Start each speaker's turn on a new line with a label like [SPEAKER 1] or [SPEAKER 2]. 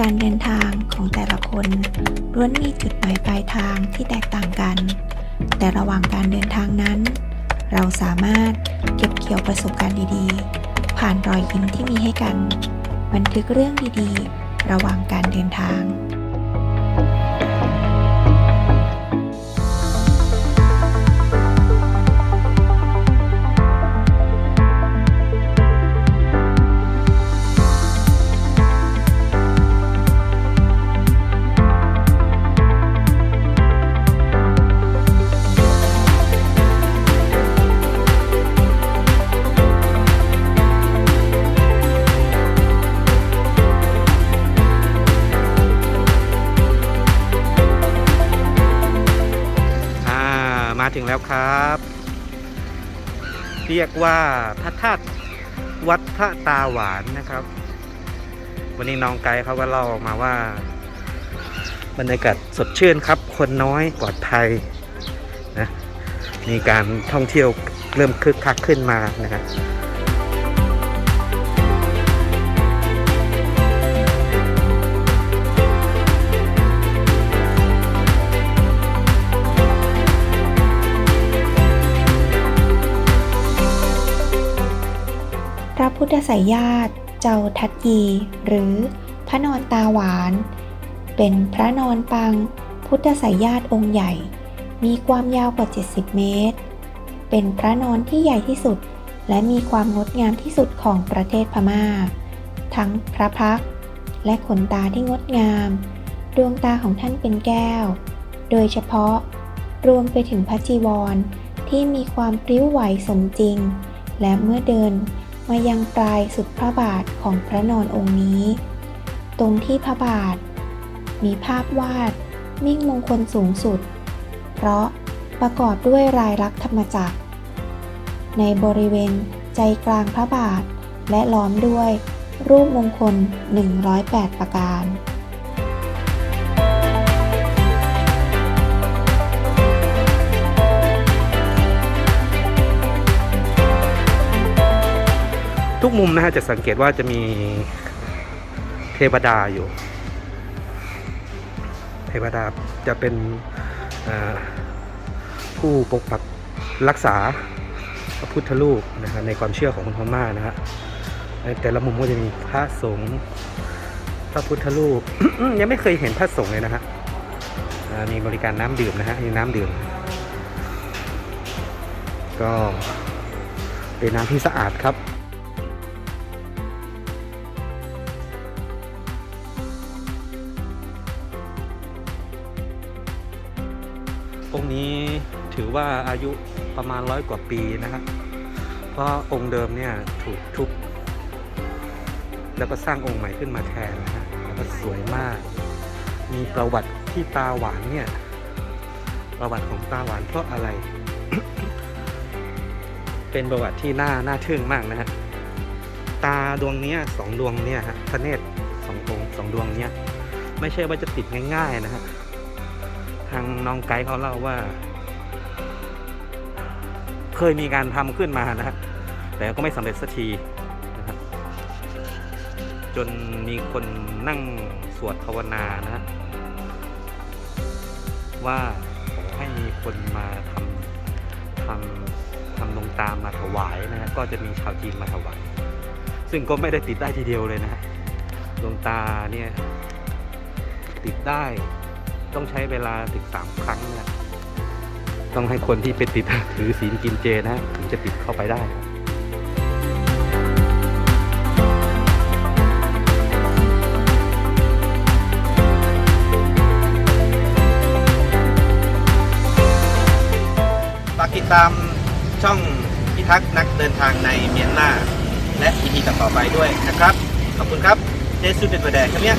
[SPEAKER 1] การเดินทางของแต่ละคนล้วนมีจุดหมายปลายทางที่แตกต่างกัน แต่ระหว่างการเดินทางนั้น เราสามารถเก็บเกี่ยวประสบการณ์ดีๆ ผ่านรอยยิ้มที่มีให้กัน บันทึกเรื่องดีๆ ระหว่างการเดินทาง
[SPEAKER 2] ถึงแล้วครับ เรียกว่าพระธาตุวัดพระตาหวานนะครับ วันนี้น้องไกด์เขาก็เล่าออกมาว่า บรรยากาศสดชื่นครับ คนน้อยปลอดภัยนะมีการท่องเที่ยวเริ่มคึกคักขึ้นมานะครับ
[SPEAKER 1] ระพุทธไสยญาติเจ้าทัตยี หรือพระนอนตาหวาน เป็นพระนอนปังพุทธไสยญาติองค์ใหญ่ มีความยาวกว่า 70 เมตร เป็นพระนอนที่ใหญ่ที่สุด และมีความงดงามที่สุดของประเทศพม่า ทั้งพระพักและขนตาที่งดงาม ดวงตาของท่านเป็นแก้ว โดยเฉพาะรวมไปถึงพระจีวรที่มีความพริ้วไหวสมจริง และเมื่อเดิน มายังปลายสุดพระบาทของพระนอนองค์นี้ ตรงที่พระบาท มีภาพวาดมิ่งมงคลสูงสุด เพราะประกอบด้วยรายลักษณ์ธรรมจักร ในบริเวณใจกลางพระบาทและล้อมด้วยรูปมงคล 108 ประการ
[SPEAKER 2] กมุมนะฮะจะสังเกตว่าจะมีเทวดาอยู่ เทวดาจะเป็นผู้ปกปักรักษาพระพุทธรูปนะฮะในความเชื่อของคนพม่านะฮะแต่ละมุมก็จะมีพระสงฆ์พระพุทธรูปยังไม่เคยเห็นพระสงฆ์เลยนะฮะมีบริการน้ำดื่มนะฮะมีน้ำดื่ม ก็เป็นน้ำที่สะอาดครับ องค์นี้ถือว่าอายุประมาณร้อยกว่าปีนะฮะเพราะองค์เดิมเนี่ยถูกทุบแล้วก็สร้างองค์ใหม่ขึ้นมาแทนนะฮะแล้วก็สวยมาก มีประวัติที่ตาหวานเนี่ย ประวัติของตาหวานเพราะอะไร เป็นประวัติที่น่าน่าทึ่งมากนะฮะตาดวงนี้สองดวงเนี่ยฮะพระเนตรสององค์สองดวงเนี้ยไม่ใช่ว่าจะติดง่าย ๆ นะฮะ ทางน้องไกด์เขาเล่าว่า เคยมีการทำขึ้นมานะฮะแต่ก็ไม่สำเร็จสักทีนะครับจนมีคนนั่งสวดภาวนานะ ว่าขอให้มีคนมาทำทำทำดวงตามมาถวายนะฮะก็จะมีชาวจีนมาถวาย ซึ่งก็ไม่ได้ติดได้ทีเดียวเลยนะฮะดวงตาเนี่ยติดได้ ต้องใช้เวลาถึงสามครั้งนะต้องให้คนที่เป็นติดถือศีลกินเจนะถึงจะติดเข้าไปได้ฝากติดตามช่องพิทักษ์นักเดินทางในเมียนมาและอีพีต่อๆไปด้วยนะครับ ขอบคุณครับเจสุดเป็นประแดกครับเนี่ย